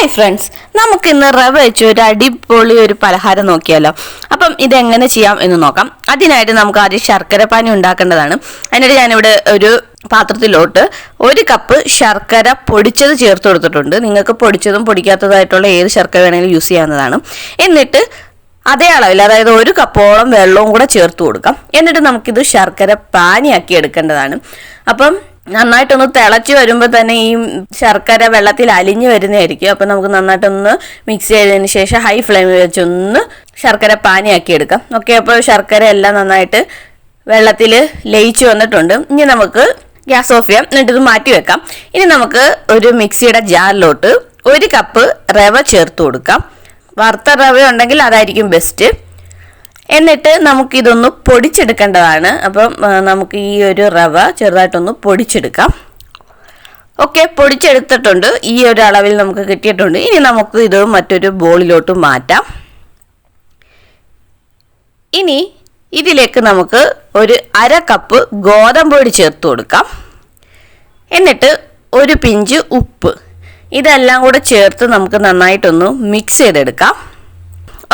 Hi friends നമുക്ക് ഇന്ന് റവ വെച്ച് ഒരു അടിപൊളി ഒരു പലഹാരം നോക്കിയാലോ? അപ്പം ഇതെങ്ങനെ ചെയ്യാം എന്ന് നോക്കാം. അതിനായിട്ട് നമുക്ക് ആദ്യം ശർക്കര പാനി ഉണ്ടാക്കേണ്ടതാണ്. അതിനായിട്ട് ഞാനിവിടെ ഒരു പാത്രത്തിലോട്ട് ഒരു കപ്പ് ശർക്കര പൊടിച്ചത് ചേർത്ത് കൊടുത്തിട്ടുണ്ട്. നിങ്ങൾക്ക് പൊടിച്ചതും പൊടിക്കാത്തതായിട്ടുള്ള ഏത് ശർക്കര വേണമെങ്കിലും യൂസ് ചെയ്യാവുന്നതാണ്. എന്നിട്ട് അതേ അളവിൽ അതായത് ഒരു കപ്പോളം വെള്ളവും കൂടെ ചേർത്ത് കൊടുക്കാം. എന്നിട്ട് നമുക്കിത് ശർക്കര പാനിയാക്കി എടുക്കേണ്ടതാണ്. അപ്പം നന്നായിട്ടൊന്ന് തിളച്ച് വരുമ്പോൾ തന്നെ ഈ ശർക്കര വെള്ളത്തിൽ അലിഞ്ഞു വരുന്നതായിരിക്കും. അപ്പം നമുക്ക് നന്നായിട്ടൊന്ന് മിക്സ് ചെയ്തതിന് ശേഷം ഹൈ ഫ്ലെയിമിൽ വെച്ചൊന്ന് ശർക്കര പാനിയാക്കി എടുക്കാം. ഓക്കെ അപ്പോൾ ശർക്കര എല്ലാം നന്നായിട്ട് വെള്ളത്തിൽ ലയിച്ചു വന്നിട്ടുണ്ട്. ഇനി നമുക്ക് ഗ്യാസ് ഓഫ് ചെയ്യാം. എന്നിട്ട് ഇത് മാറ്റി വെക്കാം. ഇനി നമുക്ക് ഒരു മിക്സിയുടെ ജാറിലോട്ട് ഒരു കപ്പ് റവ ചേർത്ത് കൊടുക്കാം. വറുത്ത റവ ഉണ്ടെങ്കിൽ അതായിരിക്കും ബെസ്റ്റ് എന്നിട്ട് നമുക്കിതൊന്ന് പൊടിച്ചെടുക്കേണ്ടതാണ്. അപ്പം നമുക്ക് ഈ ഒരു റവ ചെറുതായിട്ടൊന്ന് പൊടിച്ചെടുക്കാം. ഓക്കെ പൊടിച്ചെടുത്തിട്ടുണ്ട്. ഈ ഒരു അളവിൽ നമുക്ക് കിട്ടിയിട്ടുണ്ട്. ഇനി നമുക്ക് ഇത് മറ്റൊരു ബോളിലോട്ട് മാറ്റാം. ഇനി ഇതിലേക്ക് നമുക്ക് ഒരു അര കപ്പ് ഗോതമ്പ് പൊടി ചേർത്ത് കൊടുക്കാം. എന്നിട്ട് ഒരു പിഞ്ച് ഉപ്പ്. ഇതെല്ലാം കൂടെ ചേർത്ത് നമുക്ക് നന്നായിട്ടൊന്ന് മിക്സ് ചെയ്തെടുക്കാം.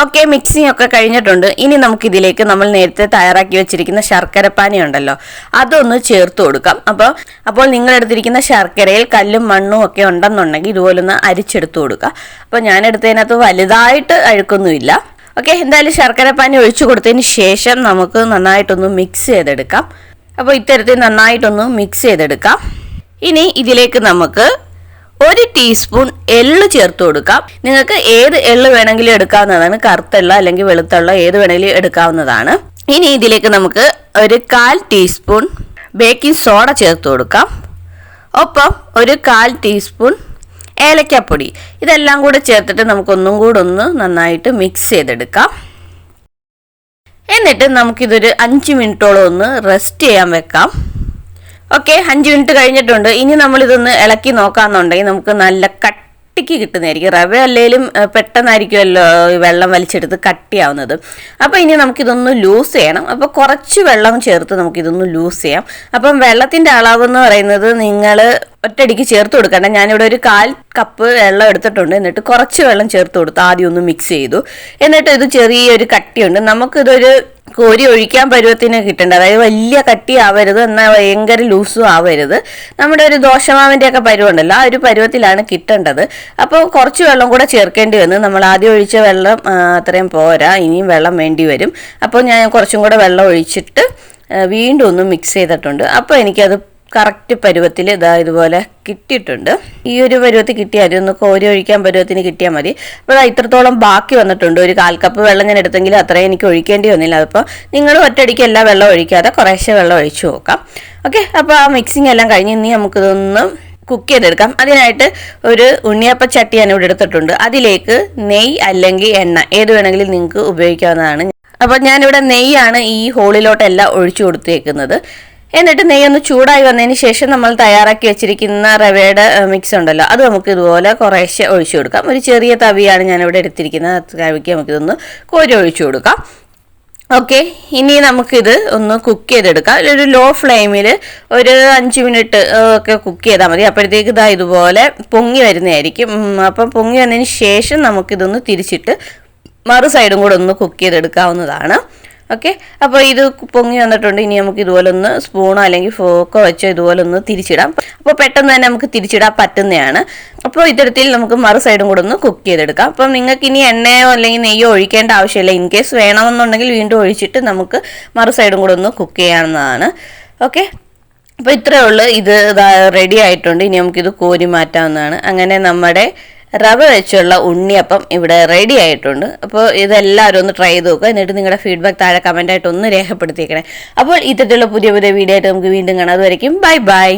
ഓക്കെ മിക്സിംഗ് ഒക്കെ കഴിഞ്ഞിട്ടുണ്ട്. ഇനി നമുക്ക് ഇതിലേക്ക് നമ്മൾ നേരത്തെ തയ്യാറാക്കി വെച്ചിരിക്കുന്ന ശർക്കരപ്പാനി ഉണ്ടല്ലോ അതൊന്ന് ചേർത്ത് കൊടുക്കാം. അപ്പോൾ അപ്പോൾ നിങ്ങൾ എടുത്തിരിക്കുന്ന ശർക്കരയിൽ കല്ലും മണ്ണും ഒക്കെ ഉണ്ടെന്നുണ്ടെങ്കിൽ ഇതുപോലൊന്ന് അരിച്ചെടുത്ത് കൊടുക്കുക. അപ്പോൾ ഞാൻ എടുത്തതിനകത്ത് വലുതായിട്ട് അഴുക്കൊന്നുമില്ല. ഓക്കെ എന്തായാലും ശർക്കരപ്പാനി ഒഴിച്ചു കൊടുത്തതിന് ശേഷം നമുക്ക് നന്നായിട്ടൊന്ന് മിക്സ് ചെയ്തെടുക്കാം. അപ്പോൾ ഇത്തരത്തിൽ നന്നായിട്ടൊന്ന് മിക്സ് ചെയ്തെടുക്കാം. ഇനി ഇതിലേക്ക് നമുക്ക് ഒരു ടീസ്പൂൺ എള്ള് ചേർത്ത് കൊടുക്കാം നിങ്ങൾക്ക് ഏത് എള്ള് വേണമെങ്കിലും എടുക്കാവുന്നതാണ്. കറുത്തെള്ള അല്ലെങ്കിൽ വെളുത്തുള്ള ഏത് വേണമെങ്കിലും എടുക്കാവുന്നതാണ്. ഇനി ഇതിലേക്ക് നമുക്ക് ഒരു കാൽ ടീസ്പൂൺ ബേക്കിംഗ് സോഡ ചേർത്ത് കൊടുക്കാം. ഒപ്പം ഒരു കാൽ ടീസ്പൂൺ ഏലക്കപ്പൊടി. ഇതെല്ലാം കൂടെ ചേർത്തിട്ട് നമുക്കൊന്നും കൂടെ ഒന്ന് നന്നായിട്ട് മിക്സ് ചെയ്തെടുക്കാം. എന്നിട്ട് നമുക്കിതൊരു അഞ്ച് മിനിറ്റോളം ഒന്ന് റെസ്റ്റ് ചെയ്യാൻ വെക്കാം. ഓക്കെ അഞ്ച് മിനിറ്റ് കഴിഞ്ഞിട്ടുണ്ട്. ഇനി നമ്മൾ ഇതൊന്ന് ഇളക്കി നോക്കാന്നുണ്ടെങ്കിൽ നമുക്ക് നല്ല കട്ടിക്ക് കിട്ടുന്നതായിരിക്കും. റവ അല്ലെങ്കിലും പെട്ടെന്നായിരിക്കുമല്ലോ വെള്ളം വലിച്ചെടുത്ത് കട്ടിയാവുന്നത്. അപ്പോൾ ഇനി നമുക്കിതൊന്ന് ലൂസ് ചെയ്യണം. അപ്പോൾ കുറച്ച് വെള്ളം ചേർത്ത് നമുക്കിതൊന്ന് ലൂസ് ചെയ്യാം. അപ്പം വെള്ളത്തിന്റെ അളവ് എന്ന് പറയുന്നത് നിങ്ങൾ ഒറ്റയടിക്ക് ചേർത്ത് കൊടുക്കണ്ട. ഞാനിവിടെ ഒരു കാൽ കപ്പ് വെള്ളം എടുത്തിട്ടുണ്ട്. എന്നിട്ട് കുറച്ച് വെള്ളം ചേർത്ത് കൊടുത്ത് ആദ്യം ഒന്ന് മിക്സ് ചെയ്തു. എന്നിട്ട് ഇത് ചെറിയൊരു കട്ടിയുണ്ട്. നമുക്കിതൊരു കോരി ഒഴിക്കാൻ പരുവത്തിന് കിട്ടേണ്ട. അതായത് വലിയ കട്ടി ആവരുത് എന്നാൽ ഭയങ്കര ലൂസും ആവരുത്. നമ്മുടെ ഒരു ദോശമാവിന്റെ ഒക്കെ പരുവുണ്ടല്ലോ ആ ഒരു പരുവത്തിലാണ് കിട്ടേണ്ടത്. അപ്പോൾ കുറച്ച് വെള്ളം കൂടെ ചേർക്കേണ്ടി വന്നു നമ്മൾ ആദ്യം ഒഴിച്ച വെള്ളം അത്രയും പോരാ. ഇനിയും വെള്ളം വേണ്ടി വരും. അപ്പോൾ ഞാൻ കുറച്ചും കൂടെ വെള്ളം ഒഴിച്ചിട്ട് വീണ്ടും ഒന്ന് മിക്സ് ചെയ്തിട്ടുണ്ട്. അപ്പോൾ എനിക്കത് കറക്റ്റ് പരുവത്തിൽ ഇതാ ഇതുപോലെ കിട്ടിയിട്ടുണ്ട്. ഈ ഒരു പരുവത്തിൽ കിട്ടിയാൽ ഒന്ന് കോരി ഒഴിക്കാൻ പരുവത്തിന് കിട്ടിയാൽ മതി. അപ്പോൾ ഇത്രത്തോളം ബാക്കി വന്നിട്ടുണ്ട്. ഒരു കാൽ കപ്പ് വെള്ളം ഞാൻ എടുത്തെങ്കിൽ അത്രയും എനിക്ക് ഒഴിക്കേണ്ടി വന്നില്ല. അതിപ്പോൾ നിങ്ങൾ ഒറ്റയടിക്ക് എല്ലാ വെള്ളം ഒഴിക്കാതെ കുറേശ്ശെ വെള്ളം ഒഴിച്ചു നോക്കാം. ഓക്കെ? അപ്പോൾ ആ മിക്സിംഗ് എല്ലാം കഴിഞ്ഞ് ഇനി നമുക്കിതൊന്ന് കുക്ക് ചെയ്തെടുക്കാം. അതിനായിട്ട് ഒരു ഉണ്ണിയപ്പ ചട്ടി ഞാൻ ഇവിടെ എടുത്തിട്ടുണ്ട്. അതിലേക്ക് നെയ്യ് അല്ലെങ്കിൽ എണ്ണ ഏത് വേണമെങ്കിലും നിങ്ങൾക്ക് ഉപയോഗിക്കാവുന്നതാണ്. അപ്പോൾ ഞാനിവിടെ നെയ്യാണ് ഈ ഹോളിലോട്ടെല്ലാം ഒഴിച്ചു കൊടുത്തേക്കുന്നത്. എന്നിട്ട് നെയ്യ് ഒന്ന് ചൂടായി വന്നതിന് ശേഷം നമ്മൾ തയ്യാറാക്കി വെച്ചിരിക്കുന്ന റവയുടെ മിക്സ് ഉണ്ടല്ലോ. അത് നമുക്ക് ഇതുപോലെ കുറേശ്ശെ ഒഴിച്ചു കൊടുക്കാം. ഒരു ചെറിയ തവിയാണ് ഞാനിവിടെ എടുത്തിരിക്കുന്നത്. തവിക്ക് നമുക്കിതൊന്ന് കോരി ഒഴിച്ചു കൊടുക്കാം. ഓക്കെ. ഇനി നമുക്കിത് ഒന്ന് കുക്ക് ചെയ്തെടുക്കാം. ഒരു ലോ ഫ്ലെയിമിൽ ഒരു അഞ്ച് മിനിറ്റ് ഒക്കെ കുക്ക് ചെയ്താൽ മതി. അപ്പോഴത്തേക്ക് ഇതാ ഇതുപോലെ പൊങ്ങി വരുന്നതായിരിക്കും. അപ്പം പൊങ്ങി വന്നതിന് ശേഷം നമുക്കിതൊന്ന് തിരിച്ചിട്ട് മറു സൈഡും കൂടെ ഒന്ന് കുക്ക് ചെയ്തെടുക്കാവുന്നതാണ്. ഓക്കെ? അപ്പോൾ ഇത് പൊങ്ങി വന്നിട്ടുണ്ട്. ഇനി നമുക്ക് ഇതുപോലെ ഒന്ന് സ്പൂണോ അല്ലെങ്കിൽ ഫോക്കോ വെച്ചോ ഇതുപോലെ ഒന്ന് തിരിച്ചിടാം. അപ്പോൾ പെട്ടെന്ന് തന്നെ നമുക്ക് തിരിച്ചിടാൻ പറ്റുന്നതാണ്. അപ്പോൾ ഇത്തരത്തിൽ നമുക്ക് മറു സൈഡും കൂടെ ഒന്ന് കുക്ക് ചെയ്തെടുക്കാം. അപ്പം നിങ്ങൾക്ക് ഇനി എണ്ണയോ അല്ലെങ്കിൽ നെയ്യോ ഒഴിക്കേണ്ട ആവശ്യമില്ല. ഇൻ കേസ് വേണമെന്നുണ്ടെങ്കിൽ വീണ്ടും ഒഴിച്ചിട്ട് നമുക്ക് മറു സൈഡും കൂടെ ഒന്ന് കുക്ക് ചെയ്യാവുന്നതാണ്. ഓക്കെ? അപ്പോൾ ഇത്രയേ ഉള്ളൂ. ഇത് റെഡി ആയിട്ടുണ്ട്. ഇനി നമുക്കിത് കോരി മാറ്റാവുന്നതാണ്. അങ്ങനെ നമ്മുടെ റവ വെച്ചുള്ള ഉണ്ണിയപ്പം ഇവിടെ റെഡി ആയിട്ടുണ്ട്. അപ്പോൾ ഇതെല്ലാവരും ഒന്ന് ട്രൈ ചെയ്ത് നോക്കുക. എന്നിട്ട് നിങ്ങളുടെ ഫീഡ്ബാക്ക് താഴെ കമന്റായിട്ട് ഒന്ന് രേഖപ്പെടുത്തിയേക്കണേ. അപ്പോൾ ഇത്തരത്തിലുള്ള പുതിയ പുതിയ വീഡിയോ ആയിട്ട് നമുക്ക് വീണ്ടും കാണാം. അതുവരെയും ബൈ ബൈ